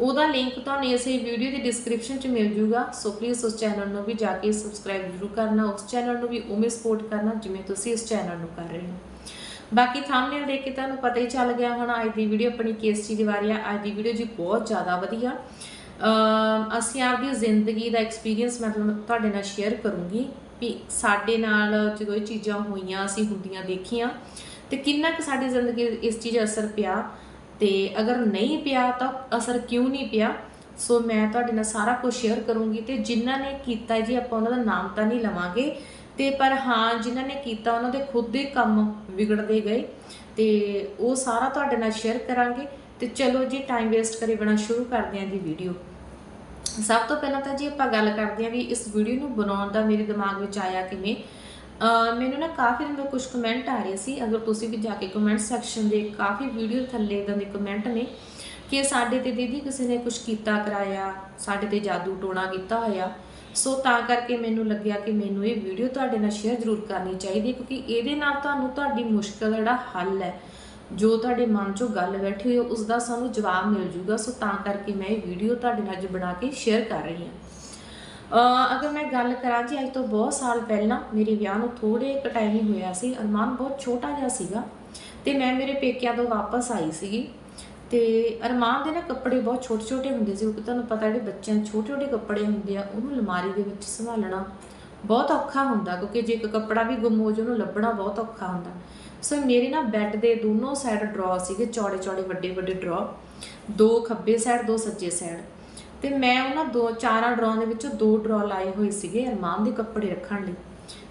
ਉਹਦਾ ਲਿੰਕ ਤੁਹਾਨੂੰ ਇਸੇ ਵੀਡੀਓ ਦੀ ਡਿਸਕ੍ਰਿਪਸ਼ਨ 'ਚ ਮਿਲ ਜੂਗਾ। ਸੋ ਪਲੀਜ਼ ਉਸ ਚੈਨਲ ਨੂੰ ਵੀ ਜਾ ਕੇ ਸਬਸਕ੍ਰਾਈਬ ਜ਼ਰੂਰ ਕਰਨਾ। ਉਸ ਚੈਨਲ ਨੂੰ ਵੀ ਉਵੇਂ ਸਪੋਰਟ ਕਰਨਾ ਜਿਵੇਂ ਤੁਸੀਂ ਇਸ ਚੈਨਲ ਨੂੰ ਕਰ ਰਹੇ ਹੋ। ਬਾਕੀ ਥੰਬਨੇਲ ਦੇਖ ਕੇ ਤੁਹਾਨੂੰ ਪਤਾ ਹੀ ਚੱਲ ਗਿਆ ਹੁਣ, ਅੱਜ ਦੀ ਵੀਡੀਓ ਆਪਣੀ ਕੇਸ ਚੀਜ਼ ਦੀ ਵਾਰੀ ਆ। ਅੱਜ ਦੀ ਵੀਡੀਓ ਜੀ ਬਹੁਤ ਜ਼ਿਆਦਾ ਵਧੀਆ। ਅਸੀਂ ਆਪਦੀ ਜ਼ਿੰਦਗੀ ਦਾ ਐਕਸਪੀਰੀਅੰਸ ਮੈਂ ਤੁਹਾਨੂੰ ਤੁਹਾਡੇ ਨਾਲ ਸ਼ੇਅਰ ਕਰੂੰਗੀ ਵੀ ਸਾਡੇ ਨਾਲ ਜਦੋਂ ਇਹ ਚੀਜ਼ਾਂ ਹੋਈਆਂ, ਅਸੀਂ ਹੁੰਦੀਆਂ ਦੇਖੀਆਂ, ਤੇ ਕਿੰਨਾ ਕੁ ਸਾਡੀ ਜ਼ਿੰਦਗੀ ਇਸ ਚੀਜ਼ ਅਸਰ ਪਿਆ। ਤੇ ਅਗਰ ਨਹੀਂ ਪਿਆ ਤਾਂ ਅਸਰ ਕਿਉਂ ਨਹੀਂ ਪਿਆ? ਸੋ ਮੈਂ ਤੁਹਾਡੇ ਨਾਲ ਸਾਰਾ ਕੁਝ ਸ਼ੇਅਰ ਕਰੂੰਗੀ ਤੇ ਜਿਨ੍ਹਾਂ ਨੇ ਕੀਤਾ ਜੀ, ਆਪਾਂ ਉਹਨਾਂ ਦਾ ਨਾਮ ਤਾਂ ਨਹੀਂ ਲਵਾਂਗੇ। ਤੇ ਪਰ ਹਾਂ, ਜਿਨ੍ਹਾਂ ਨੇ ਕੀਤਾ, ਉਹਨਾਂ ਦੇ ਖੁਦ ਦੇ ਕੰਮ ਵਿਗੜਦੇ ਗਏ। ਤੇ ਉਹ ਸਾਰਾ ਤੁਹਾਡੇ ਨਾਲ ਸ਼ੇਅਰ ਕਰਾਂਗੇ। ਤੇ ਚਲੋ ਜੀ ਟਾਈਮ ਵੇਸਟ ਕਰੇ ਬਿਨਾ ਸ਼ੁਰੂ ਕਰਦੇ ਹਾਂ ਜੀ ਵੀਡੀਓ ਸਭ ਤੋਂ ਪਹਿਲਾਂ ਤਾਂ ਜੀ ਆਪਾਂ ਗੱਲ ਕਰਦੇ ਹਾਂ ਵੀ ਇਸ ਵੀਡੀਓ ਨੂੰ ਬਣਾਉਣ ਦਾ ਮੇਰੇ ਦਿਮਾਗ ਵਿੱਚ ਆਇਆ ਕਿਵੇਂ? ਮੈਨੂੰ ਨਾ ਕਾਫੀ ਦਿਨ ਤੋਂ ਕੁਝ ਕਮੈਂਟ ਆ ਰਹੇ ਸੀ। ਅਗਰ ਤੁਸੀਂ ਵੀ ਜਾ ਕੇ ਕਮੈਂਟ ਸੈਕਸ਼ਨ ਦੇ ਕਾਫੀ ਵੀਡੀਓ ਥੱਲੇ ਇਦਾਂ ਦੇ ਕਮੈਂਟ ਨੇ ਕਿ ਸਾਡੇ ਤੇ ਦੀਦੀ ਕਿਸੇ ਨੇ ਕੁਝ ਕੀਤਾ, ਕਰਾਇਆ, ਸਾਡੇ ਤੇ ਜਾਦੂ ਟੋਣਾ ਕੀਤਾ ਹੋਇਆ। ਸੋ ਤਾਂ ਕਰਕੇ ਮੈਨੂੰ ਲੱਗਿਆ ਕਿ ਮੈਨੂੰ ਇਹ ਵੀਡੀਓ ਤੁਹਾਡੇ ਨਾਲ ਸ਼ੇਅਰ ਜ਼ਰੂਰ ਕਰਨੀ ਚਾਹੀਦੀ ਕਿਉਂਕਿ ਇਹਦੇ ਨਾਲ ਤੁਹਾਨੂੰ ਤੁਹਾਡੀ ਮੁਸ਼ਕਲ ਦਾ ਜਿਹੜਾ ਹੱਲ ਹੈ, ਜੋ ਤੁਹਾਡੇ ਮਨ 'ਚੋਂ ਗੱਲ ਬੈਠੀ ਹੋਈ ਹੈ ਉਸ ਦਾ ਸਾਨੂੰ ਜਵਾਬ ਮਿਲ ਜੂਗਾ ਸੋ ਤਾਂ ਕਰਕੇ ਮੈਂ ਇਹ ਵੀਡੀਓ ਤੁਹਾਡੇ ਨਾਲ ਅੱਜ ਬਣਾ ਕੇ ਸ਼ੇਅਰ ਕਰ ਰਹੀ ਹਾਂ। ਅਗਰ ਮੈਂ ਗੱਲ ਕਰਾਂ ਜੀ, ਅੱਜ ਤੋਂ ਬਹੁਤ ਸਾਲ ਪਹਿਲਾਂ ਮੇਰੇ ਵਿਆਹ ਨੂੰ ਥੋੜੇ ਇੱਕ ਟਾਈਮ ਹੀ ਹੋਇਆ ਸੀ, ਅਰਮਾਨ ਬਹੁਤ ਛੋਟਾ ਜਿਹਾ ਸੀਗਾ ਤੇ ਮੈਂ ਮੇਰੇ ਪੇਕਿਆਂ ਤੋਂ ਵਾਪਸ ਆਈ ਸੀਗੀ ਤੇ ਅਰਮਾਨ ਦੇ ਨਾ ਕੱਪੜੇ ਬਹੁਤ ਛੋਟੇ ਛੋਟੇ ਹੁੰਦੇ ਸੀ ਕਿਉਂਕਿ ਤੁਹਾਨੂੰ ਪਤਾ ਜਿਹੜੇ ਬੱਚਿਆਂ ਦੇ ਛੋਟੇ ਛੋਟੇ ਕੱਪੜੇ ਹੁੰਦੇ ਆ, ਉਹਨੂੰ ਅਲਮਾਰੀ ਦੇ ਵਿੱਚ ਸੰਭਾਲਣਾ ਬਹੁਤ ਔਖਾ ਹੁੰਦਾ, ਕਿਉਂਕਿ ਜੇ ਇੱਕ ਕੱਪੜਾ ਵੀ ਗੁੰਮ ਹੋ ਜਾਏ, ਉਹਨੂੰ ਲੱਭਣਾ ਬਹੁਤ ਔਖਾ ਹੁੰਦਾ। ਸੋ ਮੇਰੇ ਨਾ ਬੈੱਡ ਦੇ ਦੋਨੋਂ ਸਾਈਡ ਡਰਾਅ ਸੀਗੇ ਚੌੜੇ ਚੌੜੇ ਵੱਡੇ ਵੱਡੇ ਡਰਾਅ ਦੋ ਖੱਬੇ ਸਾਈਡ ਦੋ ਸੱਜੇ ਸਾਈਡ ਤੇ ਮੈਂ ਉਹਨਾਂ ਦੋ ਚਾਰਾਂ ਡਰਾਅ ਦੇ ਵਿੱਚੋਂ ਦੋ ਡਰਾਅ ਲਾਏ ਹੋਏ ਸੀਗੇ ਅਰਮਾਨ ਦੇ ਕੱਪੜੇ ਰੱਖਣ ਲਈ।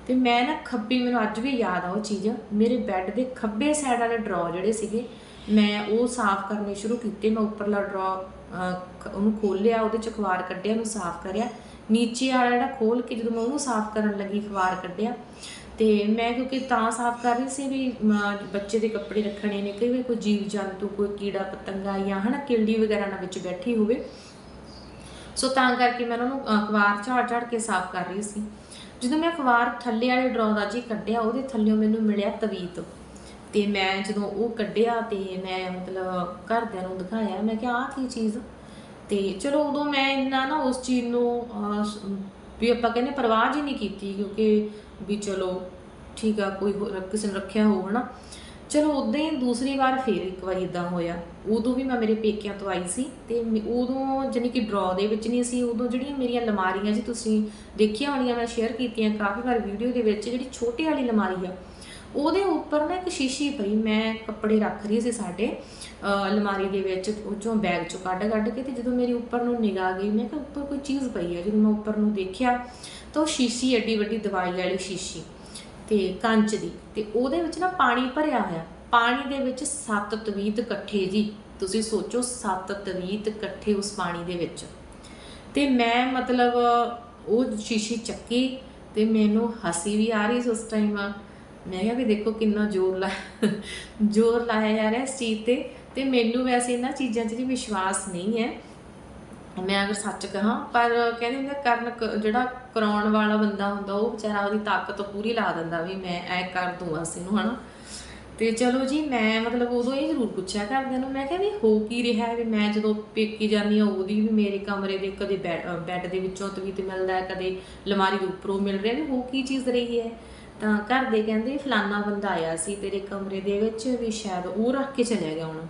ਤੇ ਮੈਂ ਨਾ ਖੱਬੀ, ਮੈਨੂੰ ਅੱਜ ਵੀ ਯਾਦ ਆ ਉਹ ਚੀਜ਼, ਮੇਰੇ ਬੈੱਡ ਦੇ ਖੱਬੇ ਸਾਈਡ ਵਾਲੇ ਡਰਾਅ ਜਿਹੜੇ ਸੀਗੇ, ਮੈਂ ਉਹ ਸਾਫ਼ ਕਰਨੇ ਸ਼ੁਰੂ ਕੀਤੇ, ਮੈਂ ਉੱਪਰਲਾ ਡਰਾਅ ਉਹਨੂੰ ਖੋਲਿਆ ਉਹਦੇ ਚ ਅਖਬਾਰ ਕੱਢਿਆ, ਉਹਨੂੰ ਸਾਫ਼ ਕਰਿਆ। ਨੀਚੇ ਵਾਲਾ ਜਿਹੜਾ ਖੋਲ ਕੇ ਜਦੋਂ ਮੈਂ ਉਹਨੂੰ ਸਾਫ਼ ਕਰਨ ਲੱਗੀ, ਅਖਬਾਰ ਕੱਢਿਆ, ਤੇ ਮੈਂ ਕਿਉਂਕਿ ਤਾਂ ਸਾਫ਼ ਕਰ ਰਹੀ ਸੀ ਵੀ ਬੱਚੇ ਦੇ ਕੱਪੜੇ ਰੱਖਣੇ ਨੇ, ਕਈ ਵਾਰ ਕੋਈ ਜੀਵ ਜੰਤੂ ਕੋਈ ਕੀੜਾ ਪਤੰਗਾ ਜਾਂ ਹਨਾ ਕਿਲੜੀ ਵਗੈਰਾ ਨਾਲ ਵਿੱਚ ਬੈਠੀ ਹੋਵੇ ਸੋ ਤਾਂ ਕਰਕੇ ਮੈਂ ਉਹਨੂੰ ਅਖਬਾਰ ਝਾੜ ਝਾੜ ਕੇ ਸਾਫ਼ ਕਰ ਰਹੀ ਸੀ। ਜਦੋਂ ਮੈਂ ਅਖਬਾਰ ਥੱਲੇ ਵਾਲੇ ਡਰਾਅ ਦਾ ਜੀ ਕੱਢਿਆ, ਉਹਦੇ ਥੱਲੇੋਂ ਮੈਨੂੰ ਮਿਲਿਆ ਤਵੀਤ। ਤੇ ਮੈਂ ਜਦੋਂ ਉਹ ਕੱਢਿਆ ਤੇ ਮੈਂ ਮਤਲਬ ਘਰਦਿਆਂ ਨੂੰ ਦਿਖਾਇਆ, ਮੈਂ ਕਿਹਾ, ਆਹ ਕੀ ਚੀਜ਼ ਤੇ ਚਲੋ ਉਦੋਂ ਮੈਂ ਇੰਨਾ ਨਾ ਉਸ ਚੀਜ਼ ਨੂੰ ਵੀ ਆਪਾਂ ਕਹਿੰਦੇ ਪਰਵਾਹ ਜੀ ਨਹੀਂ ਕੀਤੀ, ਕਿਉਂਕਿ ਵੀ ਚਲੋ ਠੀਕ ਆ, ਕੋਈ ਕਿਸੇ ਨੇ ਰੱਖਿਆ ਹੋਊ, ਹਨਾ। ਚਲੋ ਉਦਾਂ ਹੀ ਦੂਸਰੀ ਵਾਰ ਫੇਰ ਇੱਕ ਵਾਰੀ ਇਦਾਂ ਹੋਇਆ। ਉਦੋਂ ਵੀ ਮੈਂ ਮੇਰੇ ਪੇਕਿਆਂ ਤੋਂ ਆਈ ਸੀ ਤੇ ਉਦੋਂ ਜਾਣੀ ਕਿ ਡਰਾਅ ਦੇ ਵਿੱਚ ਨਹੀਂ ਸੀ, ਉਦੋਂ ਜਿਹੜੀਆਂ ਮੇਰੀਆਂ ਲਮਾਰੀਆਂ ਜੀ ਤੁਸੀਂ ਦੇਖੀਆਂ ਹੋਣੀਆਂ, ਮੈਂ ਸ਼ੇਅਰ ਕੀਤੀਆਂ ਕਾਫੀ ਵਾਰ ਵੀਡੀਓ ਦੇ ਵਿੱਚ, ਜਿਹੜੀ ਛੋਟੀ ਵਾਲੀ ਲਮਾਰੀ ਆ, ਉਹਦੇ ਉੱਪਰ ਨਾ ਇੱਕ ਸ਼ੀਸ਼ੀ ਪਈ, ਮੈਂ ਕੱਪੜੇ ਰੱਖ ਰਹੀ ਸੀ ਸਾਡੇ, ਅਹ, ਅਲਮਾਰੀ ਦੇ ਵਿੱਚ, ਉਹ ਚੋਂ ਬੈਗ ਚੋਂ ਕੱਢ ਕੱਢ ਕੇ ਤੇ ਜਦੋਂ ਮੇਰੀ ਉੱਪਰ ਨੂੰ ਨਿਗਾਹ ਗਈ, ਮੈਂ ਕਿਹਾ ਉੱਪਰ ਕੋਈ ਚੀਜ਼ ਪਈ ਹੈ ਜਦੋਂ ਮੈਂ ਉੱਪਰ ਨੂੰ ਦੇਖਿਆ ਤਾਂ ਉਹ ਸ਼ੀਸ਼ੀ ਐਡੀ ਵੱਡੀ ਦਵਾਈ ਵਾਲੀ ਸ਼ੀਸ਼ੀ। ਤੇ ਕੰਚ ਦੀ ਤੇ ਉਹਦੇ ਵਿੱਚ ਨਾ ਪਾਣੀ ਭਰਿਆ ਹੋਇਆ। ਪਾਣੀ ਦੇ ਵਿੱਚ ਸੱਤ ਤਵੀਤ ਇਕੱਠੇ ਜੀ। ਤੁਸੀਂ ਸੋਚੋ ਸੱਤ ਤਵੀਤ ਇਕੱਠੇ ਉਸ ਪਾਣੀ ਦੇ ਵਿੱਚ। ਤੇ ਮੈਂ ਮਤਲਬ ਉਹ ਸ਼ੀਸ਼ੀ ਚੱਕੀ ਤੇ ਮੈਨੂੰ ਹਸੀ ਵੀ ਆ ਰਹੀ ਸੀ ਉਸ ਟਾਈਮ ਮੈਂ ਕਿਹਾ ਵੀ ਦੇਖੋ ਕਿੰਨਾ ਜ਼ੋਰ ਲਾ ਜ਼ੋਰ ਲਾਇਆ ਜਾ ਰਿਹਾ ਇਸ ਚੀਜ਼ ਤੇ। ਤੇ ਮੈਨੂੰ ਵੈਸੇ ਇਹਨਾਂ ਚੀਜ਼ਾਂ 'ਚ ਜੀ ਵਿਸ਼ਵਾਸ ਨਹੀਂ ਹੈ। ਮੈਂ ਅਗਰ ਸੱਚ ਕਹਾਂ, ਪਰ ਕਹਿੰਦੇ ਹੁੰਦੇ ਕਰਨ ਕ- ਜਿਹੜਾ ਕਰਾਉਣ ਵਾਲਾ ਬੰਦਾ ਹੁੰਦਾ, ਉਹ ਵਿਚਾਰਾ ਉਹਦੀ ਤਾਕਤ ਪੂਰੀ ਲਾ ਦਿੰਦਾ ਵੀ ਮੈਂ ਐ ਕਰ ਦੂੰਗਾ ਅਸੀਂ ਨੂੰ, ਹਨਾ? ਤੇ ਚਲੋ ਜੀ, ਮੈਂ ਮਤਲਬ ਉਦੋਂ ਇਹ ਜ਼ਰੂਰ ਪੁੱਛਿਆ ਘਰਦਿਆਂ ਨੂੰ, ਮੈਂ ਕਿਹਾ ਵੀ ਹੋ ਕੀ ਰਿਹਾ ਵੀ ਮੈਂ ਜਦੋਂ ਪੇਕੀ ਜਾਂਦੀ ਆ ਉਹਦੀ ਵੀ ਮੇਰੇ ਕਮਰੇ ਦੇ ਕਦੇ ਬੈ- ਬੈੱਡ ਦੇ ਵਿੱਚੋਂ ਤਵੀਤ ਮਿਲਦਾ ਹੈ, ਕਦੇ ਅਲਮਾਰੀ ਦੇ ਉੱਪਰੋਂ ਮਿਲ ਰਿਹਾ ਵੀ ਹੋ ਕੀ ਚੀਜ਼ ਰਹੀ ਹੈ? ਤਾਂ ਘਰ ਦੇ ਕਹਿੰਦੇ, ਫਲਾਨਾ ਬੰਦਾ ਆਇਆ ਸੀ ਤੇਰੇ ਕਮਰੇ ਦੇ ਵਿੱਚ ਵੀ ਸ਼ਾਇਦ ਉਹ ਰੱਖ ਕੇ ਚਲਿਆ ਗਿਆ ਹੁਣ।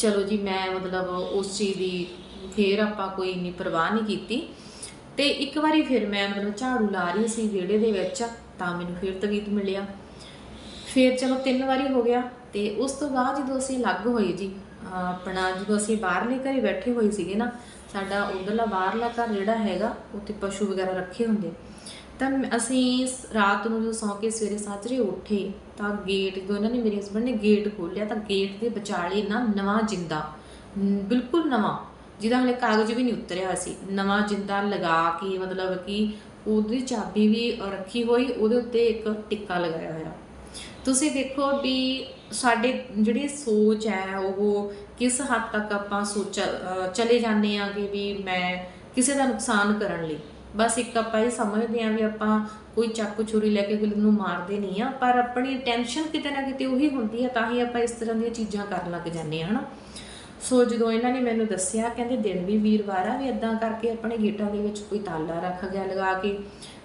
ਚਲੋ ਜੀ, ਮੈਂ ਮਤਲਬ ਉਸ ਚੀਜ਼ ਦੀ ਫੇਰ ਆਪਾਂ ਕੋਈ ਇੰਨੀ ਪਰਵਾਹ ਨਹੀਂ ਕੀਤੀ। ਤੇ ਇੱਕ ਵਾਰੀ ਫਿਰ ਮੈਂ ਮਤਲਬ ਝਾੜੂ ਲਾ ਰਹੀ ਸੀ ਵਿਹੜੇ ਦੇ ਵਿੱਚ, ਤਾਂ ਮੈਨੂੰ ਫਿਰ ਤਵੀਤ ਮਿਲਿਆ। ਫਿਰ ਚਲੋ ਤਿੰਨ ਵਾਰੀ ਹੋ ਗਿਆ ਤੇ ਉਸ ਤੋਂ ਬਾਅਦ ਜਦੋਂ ਅਸੀਂ ਅਲੱਗ ਹੋਏ ਜੀ, ਆਪਣਾ ਜਦੋਂ ਅਸੀਂ ਬਾਹਰਲੇ ਘਰੇ ਬੈਠੇ ਹੋਏ ਸੀਗੇ ਨਾ, ਸਾਡਾ ਉਧਰਲਾ ਬਾਹਰਲਾ ਘਰ ਜਿਹੜਾ ਹੈਗਾ, ਉੱਥੇ ਪਸ਼ੂ ਵਗੈਰਾ ਰੱਖੇ ਹੁੰਦੇ। ਤਾਂ ਅਸੀਂ ਰਾਤ ਨੂੰ ਜਦੋਂ ਸੌਂ ਕੇ ਸਵੇਰੇ ਸਾਜਰੇ ਉੱਠੇ, ਤਾਂ ਗੇਟ ਜਦੋਂ ਇਹਨਾਂ ਨੇ ਮੇਰੇ ਹਸਬੰਡ ਨੇ ਗੇਟ ਖੋਲ੍ਹਿਆ, ਤਾਂ ਗੇਟ ਦੇ ਵਿਚਾਲੇ ਨਾ ਨਵਾਂ ਜਿੰਦਾ ਬਿਲਕੁਲ ਨਵਾਂ, ਜਿਹਦਾ ਹਲੇ ਕਾਗਜ਼ ਵੀ ਨਹੀਂ ਉਤਰਿਆ ਸੀ। ਨਵਾਂ ਜਿੰਦਾ ਲਗਾ ਕੇ, ਮਤਲਬ ਕਿ ਉਹਦੀ ਚਾਬੀ ਵੀ ਰੱਖੀ ਹੋਈ, ਉਹਦੇ ਉੱਤੇ ਇੱਕ ਟਿੱਕਾ ਲਗਾਇਆ ਹੋਇਆ। ਤੁਸੀਂ ਦੇਖੋ ਵੀ ਸਾਡੇ ਜਿਹੜੀ ਸੋਚ ਹੈ, ਉਹ ਕਿਸ ਹੱਦ ਤੱਕ ਆਪਾਂ ਸੋਚ ਚਲੇ ਜਾਂਦੇ ਆਂਗੇ ਵੀ ਮੈਂ ਕਿਸੇ ਦਾ ਨੁਕਸਾਨ ਕਰਨ ਲਈ। ਬਸ ਇੱਕ ਆਪਾਂ ਇਹ ਸਮਝਦੇ ਆਂ ਵੀ ਆਪਾਂ ਕੋਈ ਚਾਕੂ ਛੁਰੀ ਲੈ ਕੇ ਕਿਸੇ ਨੂੰ ਮਾਰਦੇ ਨਹੀਂ ਆ, ਪਰ ਆਪਣੀ ਟੈਨਸ਼ਨ ਕਿਤੇ ਨਾ ਕਿਤੇ ਉਹੀ ਹੁੰਦੀ ਹੈ, ਤਾਂ ਹੀ ਆਪਾਂ ਇਸ ਤਰ੍ਹਾਂ ਦੀਆਂ ਚੀਜ਼ਾਂ ਕਰਨ ਲੱਗ ਜਾਂਦੇ ਆ ਹਨਾ? ਸੋ ਜਦੋਂ ਇਹਨਾਂ ਨੇ ਮੈਨੂੰ ਦੱਸਿਆ, ਕਹਿੰਦੇ ਦਿਨ ਵੀ ਵੀਰਵਾਰ ਆ ਵੀ ਇਦਾਂ ਕਰਕੇ ਆਪਣੇ ਗੇਟਾਂ ਦੇ ਵਿੱਚ ਕੋਈ ਤਾਲਾ ਰੱਖ ਗਿਆ ਲਗਾ ਕੇ,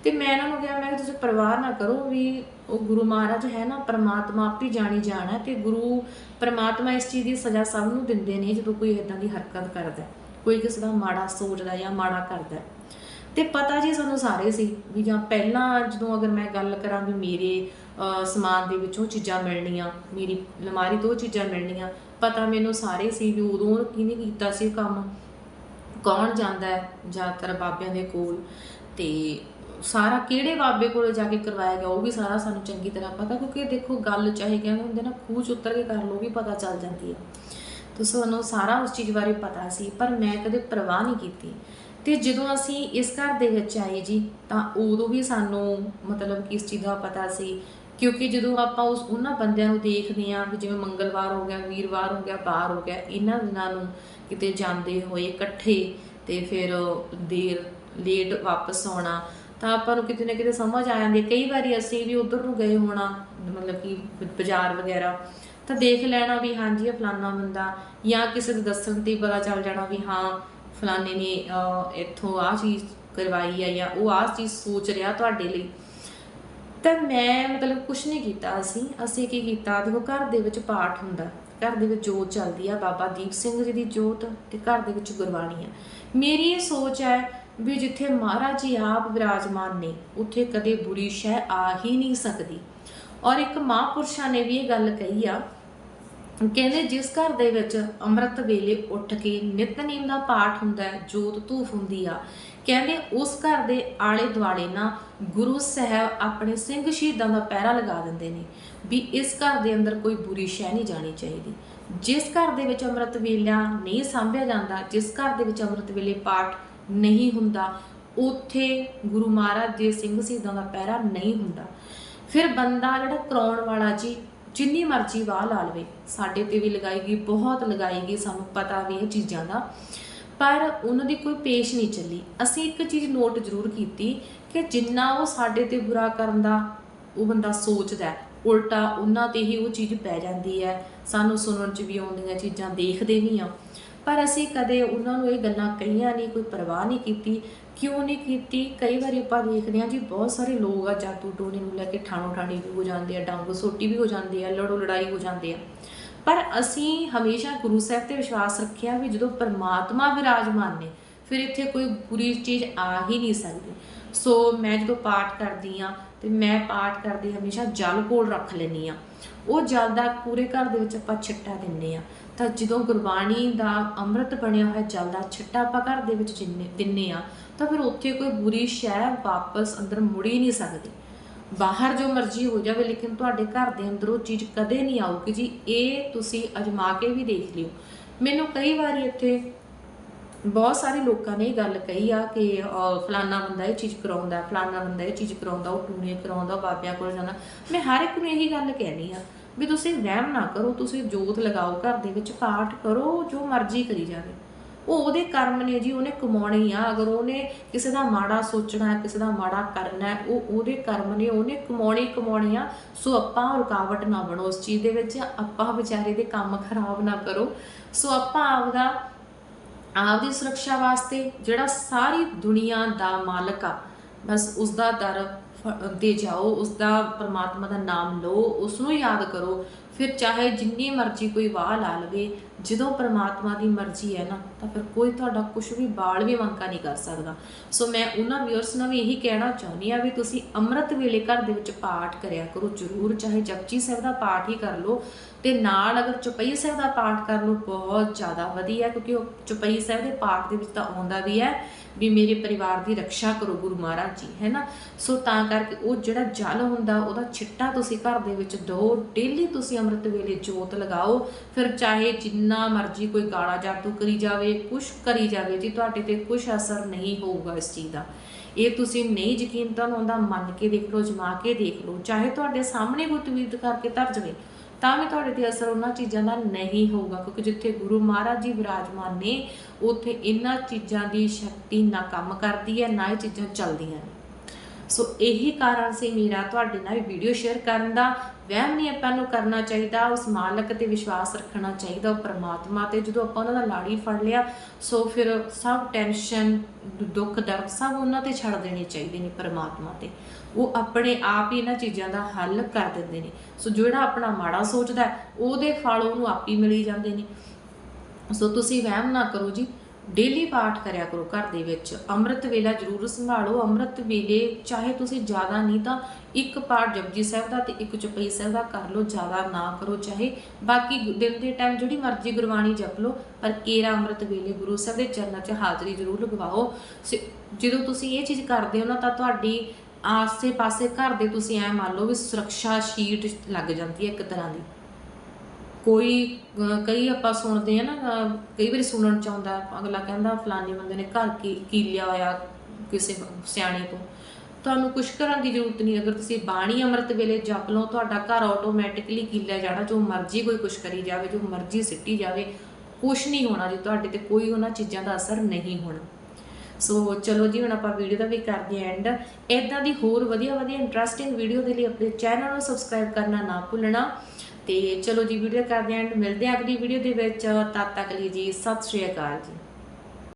ਤੇ ਮੈਂ ਇਹਨਾਂ ਨੂੰ ਕਿਹਾ, ਮੈਂ ਕਿਹਾ, ਤੁਸੀਂ ਪਰਵਾਹ ਨਾ ਕਰੋ ਵੀ ਉਹ ਗੁਰੂ ਮਹਾਰਾਜ ਹੈ ਨਾ, ਪ੍ਰਮਾਤਮਾ ਆਪ ਹੀ ਜਾਣੀ ਜਾਣਾ ਤੇ ਗੁਰੂ ਪ੍ਰਮਾਤਮਾ ਇਸ ਚੀਜ਼ ਦੀ ਸਜ਼ਾ ਸਭ ਨੂੰ ਦਿੰਦੇ ਨੇ ਜਦੋਂ ਕੋਈ ਇਦਾਂ ਦੀ ਹਰਕਤ ਕਰਦਾ ਕੋਈ ਕਿਸੇ ਦਾ ਮਾੜਾ ਸੋਚਦਾ ਜਾਂ ਮਾੜਾ ਕਰਦਾ ਤੇ ਪਤਾ ਜੀ ਸਾਨੂੰ ਸਾਰੇ ਸੀ ਵੀ ਜਾਂ ਪਹਿਲਾਂ ਜਦੋਂ ਅਗਰ ਮੈਂ ਗੱਲ ਕਰਾਂ ਵੀ ਮੇਰੇ ਸਮਾਨ ਦੇ ਵਿੱਚੋਂ ਚੀਜ਼ਾਂ ਮਿਲਣੀਆਂ, ਮੇਰੀ ਅਲਮਾਰੀ ਤੋਂ ਚੀਜ਼ਾਂ ਮਿਲਣੀਆਂ, ਪਤਾ ਮੈਨੂੰ ਸਾਰੇ ਸੀ ਵੀ ਉਦੋਂ ਕਿਹਨੇ ਕੀਤਾ ਸੀ ਕੰਮ? ਕੌਣ ਜਾਂਦਾ ਹੈ ਜ਼ਿਆਦਾਤਰ ਬਾਬਿਆਂ ਦੇ ਕੋਲ? ਤੇ ਸਾਰਾ ਕਿਹੜੇ ਬਾਬੇ ਕੋਲ ਜਾ ਕੇ ਕਰਵਾਇਆ ਗਿਆ, ਉਹ ਵੀ ਸਾਰਾ ਸਾਨੂੰ ਚੰਗੀ ਤਰ੍ਹਾਂ ਪਤਾ, ਕਿਉਂਕਿ ਦੇਖੋ ਗੱਲ ਚਾਹੇ ਕਹਿੰਦੇ ਹੁੰਦੇ ਨਾ, ਖੂਹ 'ਚ ਉਤਰ ਕੇ ਕਰ ਲਓ ਵੀ ਪਤਾ ਚੱਲ ਜਾਂਦੀ ਹੈ। ਤੇ ਸਾਨੂੰ ਸਾਰਾ ਉਸ ਚੀਜ਼ ਬਾਰੇ ਪਤਾ ਸੀ, ਪਰ ਮੈਂ ਕਦੇ ਪਰਵਾਹ ਨਹੀਂ ਕੀਤੀ। ਤੇ ਜਦੋਂ ਅਸੀਂ ਇਸ ਘਰ ਦੇ ਵਿੱਚ ਆਏ ਜੀ, ਤਾਂ ਉਦੋਂ ਵੀ ਸਾਨੂੰ ਮਤਲਬ ਕਿ ਇਸ ਚੀਜ਼ ਦਾ ਪਤਾ ਸੀ, ਕਿਉਂਕਿ ਜਦੋਂ ਆਪਾਂ ਉਸ ਉਹਨਾਂ ਬੰਦਿਆਂ ਨੂੰ ਦੇਖਦੇ ਆਂ ਵੀ ਜਿਵੇਂ ਮੰਗਲਵਾਰ ਹੋ ਗਿਆ, ਵੀਰਵਾਰ ਹੋ ਗਿਆ ਬਾਰ ਹੋ ਗਿਆ, ਇਹਨਾਂ ਦਿਨਾਂ ਨੂੰ ਕਿਤੇ ਜਾਂਦੇ ਹੋਏ ਇਕੱਠੇ ਤੇ ਫਿਰ ਦੇਰ ਲੇਟ ਵਾਪਸ ਆਉਣਾ, ਤਾਂ ਆਪਾਂ ਨੂੰ ਕਿਤੇ ਨਾ ਕਿਤੇ ਸਮਝ ਆ ਜਾਂਦੀ ਕਈ ਵਾਰੀ ਅਸੀਂ ਵੀ ਉਧਰ ਨੂੰ ਗਏ ਹੋਣਾ, ਮਤਲਬ ਕਿ ਬਾਜ਼ਾਰ ਵਗੈਰਾ, ਤਾਂ ਦੇਖ ਲੈਣਾ ਵੀ ਹਾਂਜੀ ਇਹ ਫਲਾਨਾ ਬੰਦਾ ਜਾਂ ਕਿਸੇ ਦੇ ਦੱਸਣ ਤੇ ਪਤਾ ਚੱਲ ਜਾਣਾ ਵੀ ਹਾਂ ਫਲਾਣੇ ਨੇ ਇੱਥੋਂ ਆਹ ਚੀਜ਼ ਕਰਵਾਈ ਹੈ ਜਾਂ ਉਹ ਆਹ ਚੀਜ਼ ਸੋਚ ਰਿਹਾ ਤੁਹਾਡੇ ਲਈ। ਤਾਂ ਮੈਂ ਮਤਲਬ ਕੁਝ ਨਹੀਂ ਕੀਤਾ ਅਸੀਂ। ਅਸੀਂ ਕੀ ਕੀਤਾ? ਦੇਖੋ, ਘਰ ਦੇ ਵਿੱਚ ਪਾਠ ਹੁੰਦਾ। ਘਰ ਦੇ ਵਿੱਚ ਜੋਤ ਚੱਲਦੀ ਆ, ਬਾਬਾ ਦੀਪ ਸਿੰਘ ਜੀ ਦੀ ਜੋਤ ਤੇ ਘਰ ਦੇ ਵਿੱਚ ਗੁਰਬਾਣੀ ਆ। ਮੇਰੀ ਇਹ ਸੋਚ ਹੈ ਵੀ ਜਿੱਥੇ ਮਹਾਰਾਜ ਜੀ ਆਪ ਵਿਰਾਜਮਾਨ ਨੇ, ਉੱਥੇ ਕਦੇ ਬੁਰੀ ਸ਼ੈ ਆ ਹੀ ਨਹੀਂ ਸਕਦੀ। ਔਰ ਇੱਕ ਮਹਾਂਪੁਰਸ਼ਾਂ ਨੇ ਵੀ ਇਹ ਗੱਲ ਕਹੀ ਆ ਕਹਿੰਦੇ ਜਿਸ ਘਰ ਦੇ ਵਿੱਚ ਅੰਮ੍ਰਿਤ ਵੇਲੇ ਉੱਠ ਕੇ ਨਿਤਨੇਮ ਦਾ ਪਾਠ ਹੁੰਦਾ ਹੈ, ਜੋਤ ਧੂਫ ਹੁੰਦੀ ਆ। ਕਹਿੰਦੇ ਉਸ ਘਰ ਦੇ ਆਲੇ ਦੁਆਲੇ ਨਾ ਗੁਰੂ ਸਾਹਿਬ ਆਪਣੇ ਸਿੰਘ ਸ਼ਹੀਦਾਂ ਦਾ ਪਹਿਰਾ ਲਗਾ ਦਿੰਦੇ ਨੇ ਵੀ ਇਸ ਘਰ ਦੇ ਅੰਦਰ ਕੋਈ ਬੁਰੀ ਸ਼ੈ ਨਹੀਂ ਜਾਣੀ ਚਾਹੀਦੀ। ਜਿਸ ਘਰ ਦੇ ਵਿੱਚ ਅੰਮ੍ਰਿਤ ਵੇਲਾ ਨਹੀਂ ਸਾਂਭਿਆ ਜਾਂਦਾ, ਜਿਸ ਘਰ ਦੇ ਵਿੱਚ ਅੰਮ੍ਰਿਤ ਵੇਲੇ ਪਾਠ ਨਹੀਂ ਹੁੰਦਾ, ਉੱਥੇ ਗੁਰੂ ਮਹਾਰਾਜ ਦੇ ਸਿੰਘ ਸ਼ਹੀਦਾਂ ਦਾ ਪਹਿਰਾ ਨਹੀਂ ਹੁੰਦਾ। ਫਿਰ ਬੰਦਾ ਜਿਹੜਾ ਕਰਾਉਣ ਵਾਲਾ ਜੀ ਜਿੰਨੀ ਮਰਜ਼ੀ ਵਾਹ ਲਾ ਲਵੇ ਸਾਡੇ ਤੇ ਵੀ ਲਗਾਏਗੀ ਬਹੁਤ ਲਗਾਏਗੀ ਸਾਨੂੰ ਪਤਾ ਵੀ ਇਹ ਚੀਜ਼ਾਂ ਦਾ। ਪਰ ਉਹਨਾਂ ਦੀ ਕੋਈ ਪੇਸ਼ ਨਹੀਂ ਚੱਲੀ। ਅਸੀਂ ਇੱਕ ਚੀਜ਼ ਨੋਟ ਜ਼ਰੂਰ ਕੀਤੀ ਕਿ ਜਿੰਨਾ ਉਹ ਸਾਡੇ ਤੇ ਬੁਰਾ ਕਰਨ ਦਾ ਉਹ ਬੰਦਾ ਸੋਚਦਾ ਹੈ, ਉਲਟਾ ਉਹਨਾਂ ਤੇ ਹੀ ਉਹ ਚੀਜ਼ ਪੈ ਜਾਂਦੀ ਹੈ। ਸਾਨੂੰ ਸੁਣਨ ਚ ਵੀ ਆਉਂਦੀਆਂ ਚੀਜ਼ਾਂ ਦੇਖਦੇ ਵੀ ਆ ਪਰ ਅਸੀਂ ਕਦੇ ਉਹਨਾਂ ਨੂੰ ਇਹ ਗੱਲਾਂ ਕਹੀਆਂ ਨਹੀਂ ਕੋਈ ਪਰਵਾਹ ਨਹੀਂ ਕੀਤੀ ਕਿਉਂ ਨਹੀਂ ਕੀਤੀ? ਕਈ ਵਾਰੀ ਆਪਾਂ ਦੇਖਦੇ ਹਾਂ ਜੀ, ਬਹੁਤ ਸਾਰੇ ਲੋਕ ਆ ਜਾਦੂ ਟੋਣੇ ਨੂੰ ਲੈ ਕੇ ਠਾਣੋ ਠਾਣੀ ਵੀ ਹੋ ਜਾਂਦੇ ਆ, ਡੰਗ ਸੋਟੀ ਵੀ ਹੋ ਜਾਂਦੇ ਆ, ਲੜੋ ਲੜਾਈ ਹੋ ਜਾਂਦੇ ਆ। ਪਰ ਅਸੀਂ ਹਮੇਸ਼ਾ ਗੁਰੂ ਸਾਹਿਬ ਤੇ ਵਿਸ਼ਵਾਸ ਰੱਖਿਆ ਵੀ ਜਦੋਂ ਪਰਮਾਤਮਾ ਵਿਰਾਜਮਾਨ ਨੇ, ਫਿਰ ਇੱਥੇ ਕੋਈ ਬੁਰੀ ਚੀਜ਼ ਆ ਹੀ ਨਹੀਂ ਸਕਦੀ। ਸੋ ਮੈਂ ਜਦੋਂ ਪਾਠ ਕਰਦੀ ਆ ਤੇ ਮੈਂ ਪਾਠ ਕਰਦੀ, ਹਮੇਸ਼ਾ ਜਲ ਕੋਲ ਰੱਖ ਲੈਂਦੀ ਆ ਉਹ ਜਲ ਦਾ ਪੂਰੇ ਘਰ ਦੇ ਵਿੱਚ ਆਪਾਂ ਛਿੱਟਾ ਦਿੰਨੇ ਆ ਤਾਂ ਜਦੋਂ ਗੁਰਬਾਣੀ ਦਾ ਅੰਮ੍ਰਿਤ ਬਣਿਆ ਹੋਇਆ ਚੱਲਦਾ, ਛਿੱਟਾ ਆਪਾਂ ਘਰ ਦੇ ਵਿੱਚ ਜਿੰਨੇ ਦਿੰਨੇ ਆ, ਤਾਂ ਫਿਰ ਉੱਥੇ ਕੋਈ ਬੁਰੀ ਸ਼ੈ ਵਾਪਸ ਅੰਦਰ ਮੁੜ ਹੀ ਨਹੀਂ ਸਕਦੀ। ਬਾਹਰ ਜੋ ਮਰਜ਼ੀ ਹੋ ਜਾਵੇ, ਲੇਕਿਨ ਤੁਹਾਡੇ ਘਰ ਦੇ ਅੰਦਰ ਉਹ ਚੀਜ਼ ਕਦੇ ਨਹੀਂ ਆਊਗੀ ਜੀ। ਇਹ ਤੁਸੀਂ ਅਜਮਾ ਕੇ ਵੀ ਦੇਖ ਲਿਓ। ਮੈਨੂੰ ਕਈ ਵਾਰੀ ਇੱਥੇ ਬਹੁਤ ਸਾਰੇ ਲੋਕਾਂ ਨੇ ਇਹ ਗੱਲ ਕਹੀ ਆ ਕਿ ਫਲਾਨਾ ਬੰਦਾ ਇਹ ਚੀਜ਼ ਕਰਾਉਂਦਾ, ਫਲਾਨਾ ਬੰਦਾ ਇਹ ਚੀਜ਼ ਕਰਾਉਂਦਾ, ਉਹ ਟੂਣੇ ਕਰਾਉਂਦਾ, ਬਾਬਿਆਂ ਕੋਲ ਜਾਂਦਾ। ਮੈਂ ਹਰ ਇੱਕ ਨੂੰ ਇਹੀ ਗੱਲ ਕਹਿਣੀ ਆ ਵੀ ਤੁਸੀਂ ਵਹਿਮ ਨਾ ਕਰੋ, ਤੁਸੀਂ ਜੋਤ ਲਗਾਓ, ਘਰ ਦੇ ਵਿੱਚ ਪਾਠ ਕਰੋ, ਜੋ ਮਰਜ਼ੀ ਕਰੀ ਜਾਵੇ। ਉਹ ਉਹਦੇ ਕਰਮ ਨੇ ਜੀ, ਉਹਨੇ ਕਮਾਉਣੇ ਹੀ ਆ। ਅਗਰ ਉਹਨੇ ਕਿਸੇ ਦਾ ਮਾੜਾ ਸੋਚਣਾ ਹੈ ਕਿਸੇ ਦਾ ਮਾੜਾ ਕਰਨਾ ਹੈ ਉਹ ਉਹਦੇ ਕਰਮ ਨੇ ਉਹਨੇ ਕਮਾਉਣੇ ਕਮਾਉਣੇ ਆ। ਸੋ ਆਪਾਂ ਰੁਕਾਵਟ ਨਾ ਬਣੋ ਉਸ ਚੀਜ਼ ਦੇ ਵਿੱਚ, ਆਪਾਂ ਵਿਚਾਰੇ ਦੇ ਕੰਮ ਖਰਾਬ ਨਾ ਕਰੋ। ਸੋ ਆਪਾਂ ਆਪਦਾ, ਆਪਦੀ ਸੁਰੱਖਿਆ ਵਾਸਤੇ ਜਿਹੜਾ ਸਾਰੀ ਦੁਨੀਆ ਦਾ ਮਾਲਕ ਆ, ਬਸ ਉਸ ਦਾ ਦਰ ਦੇ ਜਾਓ ਉਸ ਦਾ ਪਰਮਾਤਮਾ ਦਾ ਨਾਮ ਲਓ ਉਸ ਨੂੰ ਯਾਦ ਕਰੋ, ਫਿਰ ਚਾਹੇ ਜਿੰਨੀ ਮਰਜ਼ੀ ਕੋਈ ਵਾਹ ਲਾ ਲਵੇ ਜਦੋਂ ਪਰਮਾਤਮਾ ਦੀ ਮਰਜ਼ੀ ਹੈ ਨਾ, ਤਾਂ ਫਿਰ ਕੋਈ ਤੁਹਾਡਾ ਕੁਝ ਵੀ ਬਾਲ ਵੀ ਮੰਕਾ ਨਹੀਂ ਕਰ ਸਕਦਾ। ਸੋ ਮੈਂ ਉਹਨਾਂ ਵਿਅਰਸ ਨੂੰ ਵੀ ਇਹੀ ਕਹਿਣਾ ਚਾਹੁੰਦੀ ਆ ਵੀ ਤੁਸੀਂ ਅੰਮ੍ਰਿਤ ਵੇਲੇ ਘਰ ਦੇ ਵਿੱਚ ਪਾਠ ਕਰਿਆ ਕਰੋ, ਜ਼ਰੂਰ ਚਾਹੇ ਜਪਜੀ ਸਾਹਿਬ ਦਾ ਪਾਠ ਹੀ ਕਰ ਲਓ, ਤੇ ਨਾਲ ਅਗਰ ਚੁਪਈ ਸਾਹਿਬ ਦਾ ਪਾਠ ਕਰ ਲਓ, ਬਹੁਤ ਜ਼ਿਆਦਾ ਵਧੀਆ, ਕਿਉਂਕਿ ਉਹ ਚੁਪਈ ਸਾਹਿਬ ਦੇ ਪਾਠ ਦੇ ਵਿੱਚ ਤਾਂ ਆਉਂਦਾ ਵੀ ਹੈ ਵੀ ਮੇਰੇ ਪਰਿਵਾਰ ਦੀ ਰੱਖਿਆ ਕਰੋ ਗੁਰੂ ਮਹਾਰਾਜ ਜੀ, ਹੈ ਨਾ? ਸੋ ਤਾਂ ਕਰਕੇ ਉਹ ਜਿਹੜਾ ਜਲ ਹੁੰਦਾ, ਉਹਦਾ ਛਿੱਟਾ ਤੁਸੀਂ ਘਰ ਦੇ ਵਿੱਚ ਦੋ ਡੇਲੀ ਤੁਸੀਂ ਅੰਮ੍ਰਿਤ ਵੇਲੇ ਜੋਤ ਲਗਾਓ, ਫਿਰ ਚਾਹੇ ਜਿੰਨਾ ਮਰਜ਼ੀ ਕੋਈ ਗਾਲਾ ਜਾਦੂ ਕਰੀ ਜਾਵੇ, ਕੁਛ ਕਰੀ ਜਾਵੇ, ਜੀ ਤੁਹਾਡੇ ਤੇ ਕੁਛ ਅਸਰ ਨਹੀਂ ਹੋਊਗਾ ਇਸ ਚੀਜ਼ ਦਾ। ਇਹ ਤੁਸੀਂ ਨਹੀਂ ਯਕੀਨ ਤੁਹਾਨੂੰ ਆਉਂਦਾ ਮੰਨ ਕੇ ਦੇਖ ਲਓ, ਜਮਾ ਕੇ ਦੇਖ ਲਓ, ਚਾਹੇ ਤੁਹਾਡੇ ਸਾਹਮਣੇ ਕੋਈ ਤਵੀਤ ਕਰਕੇ ਧਰ ਜਾਵੇ, ਤਾਂ ਵੀ ਤੁਹਾਡੇ ਤੇ ਅਸਰ ਉਹਨਾਂ ਚੀਜ਼ਾਂ ਦਾ ਨਹੀਂ ਹੋਊਗਾ, ਕਿਉਂਕਿ ਜਿੱਥੇ ਗੁਰੂ ਮਹਾਰਾਜ ਜੀ ਵਿਰਾਜਮਾਨ ਨੇ, ਉੱਥੇ ਇਹਨਾਂ ਚੀਜ਼ਾਂ ਦੀ ਸ਼ਕਤੀ ਨਾ ਕੰਮ ਕਰਦੀ ਹੈ, ਨਾ ਇਹ ਚੀਜ਼ਾਂ ਚੱਲਦੀਆਂ ਨੇ। ਸੋ ਇਹੀ ਕਾਰਨ ਸੀ ਮੇਰਾ ਤੁਹਾਡੇ ਨਾਲ ਵੀਡੀਓ ਸ਼ੇਅਰ ਕਰਨ ਦਾ। ਵਹਿਮ ਨਹੀਂ ਆਪਾਂ ਨੂੰ ਕਰਨਾ ਚਾਹੀਦਾ, ਉਸ ਮਾਲਕ ਤੇ ਵਿਸ਼ਵਾਸ ਰੱਖਣਾ ਚਾਹੀਦਾ, ਉਹ ਪ੍ਰਮਾਤਮਾ ਤੇ। ਜਦੋਂ ਆਪਾਂ ਉਹਨਾਂ ਦਾ ਲਾੜੀ ਫੜ ਲਿਆ, ਸੋ ਫਿਰ ਸਭ ਟੈਨਸ਼ਨ ਦੁੱਖ, ਦਰਦ ਸਭ ਉਹਨਾਂ ਤੇ ਛੱਡ ਦੇਣੇ ਚਾਹੀਦੇ ਨੇ ਪ੍ਰਮਾਤਮਾ ਤੇ। ਉਹ ਆਪਣੇ ਆਪ ਹੀ ਇਹਨਾਂ ਚੀਜ਼ਾਂ ਦਾ ਹੱਲ ਕਰ ਦਿੰਦੇ ਨੇ। ਸੋ ਜਿਹੜਾ ਆਪਣਾ ਮਾੜਾ ਸੋਚਦਾ, ਉਹਦੇ ਫਲ ਉਹਨੂੰ ਆਪ ਹੀ ਮਿਲੀ ਜਾਂਦੇ ਨੇ। ਸੋ ਤੁਸੀਂ ਵਹਿਮ ਨਾ ਕਰੋ ਜੀ। ਡੇਲੀ ਪਾਠ ਕਰਿਆ ਕਰੋ ਘਰ ਦੇ ਵਿੱਚ। ਅੰਮ੍ਰਿਤ ਵੇਲਾ ਜ਼ਰੂਰ ਸੰਭਾਲੋ। ਅੰਮ੍ਰਿਤ ਵੇਲੇ ਚਾਹੇ ਤੁਸੀਂ ਜ਼ਿਆਦਾ ਨਹੀਂ ਤਾਂ ਇੱਕ ਪਾਠ ਜਪਜੀ ਸਾਹਿਬ ਦਾ ਤੇ ਇੱਕ ਚੁਪਈ ਸਾਹਿਬ ਦਾ ਕਰ ਲਓ, ਜ਼ਿਆਦਾ ਨਾ ਕਰੋ ਚਾਹੇ। ਬਾਕੀ ਦਿਨ ਦੇ ਟਾਈਮ ਜਿਹੜੀ ਮਰਜ਼ੀ ਗੁਰਬਾਣੀ ਜਪ ਲਓ, ਪਰ ਕੇਰਾ ਅੰਮ੍ਰਿਤ ਵੇਲੇ ਗੁਰੂ ਸਾਹਿਬ ਦੇ ਚਰਨਾਂ 'ਚ ਹਾਜ਼ਰੀ ਜ਼ਰੂਰ ਲਗਵਾਓ। ਸ- ਜਦੋਂ ਤੁਸੀਂ ਇਹ ਚੀਜ਼ ਕਰਦੇ ਹੋ ਨਾ ਤਾਂ ਤੁਹਾਡੀ ਆਸੇ-ਪਾਸੇ ਘਰ ਦੇ ਤੁਸੀਂ ਐ ਮੰਨ ਲਓ ਵੀ ਸੁਰੱਖਿਆ ਸ਼ੀਟ ਲੱਗ ਜਾਂਦੀ ਹੈ ਇੱਕ ਤਰ੍ਹਾਂ ਦੀ। ਕੋਈ ਕਈ ਆਪਾਂ ਸੁਣਦੇ ਆ ਨਾ ਕਈ ਵਾਰੀ ਸੁਣਨ ਚ ਆਉਂਦਾ, ਅਗਲਾ ਕਹਿੰਦਾ, ਫਲਾਣੇ ਬੰਦੇ ਨੇ ਘਰ ਕੀ ਕੀ ਲਿਆ ਹੋਇਆ ਕਿਸੇ ਸਿਆਣੇ ਤੋਂ? ਤੁਹਾਨੂੰ ਕੁਛ ਕਰਨ ਦੀ ਜ਼ਰੂਰਤ ਨਹੀਂ, ਅਗਰ ਤੁਸੀਂ ਬਾਣੀ ਅੰਮ੍ਰਿਤ ਵੇਲੇ ਜਪ ਲਓ, ਤੁਹਾਡਾ ਘਰ ਆਟੋਮੈਟਿਕਲੀ ਕੀਲਿਆ ਜਾਣਾ, ਜੋ ਮਰਜ਼ੀ ਕੋਈ ਕੁਛ ਕਰੀ ਜਾਵੇ, ਜੋ ਮਰਜ਼ੀ ਸਿੱਟੀ ਜਾਵੇ, ਕੁਛ ਨਹੀਂ ਹੋਣਾ ਜੀ, ਤੁਹਾਡੇ ਤੇ ਕੋਈ ਉਹਨਾਂ ਚੀਜ਼ਾਂ ਦਾ ਅਸਰ ਨਹੀਂ ਹੋਣਾ। ਸੋ ਚਲੋ ਜੀ, ਹੁਣ ਆਪਾਂ ਵੀਡੀਓ ਦਾ ਵੀ ਕਰਦੇ ਹਾਂ ਐਂਡ ਇਦਾਂ ਦੀ ਹੋਰ ਵਧੀਆ ਵਧੀਆ ਇੰਟਰਸਟਿੰਗ ਵੀਡੀਓ ਦੇ ਲਈ ਆਪਣੇ ਚੈਨਲ ਨੂੰ ਸਬਸਕ੍ਰਾਈਬ ਕਰਨਾ ਨਾ ਭੁੱਲਣਾ। ਤੇ ਚਲੋ ਜੀ ਵੀਡੀਓ ਕਰਦੇ ਹਾਂ, ਮਿਲਦੇ ਹਾਂ ਅਗਲੀ ਵੀਡੀਓ ਦੇ ਵਿੱਚ। ਤਦ ਤੱਕ ਲਈ ਜੀ, ਸਤਿ ਸ਼੍ਰੀ ਅਕਾਲ ਜੀ।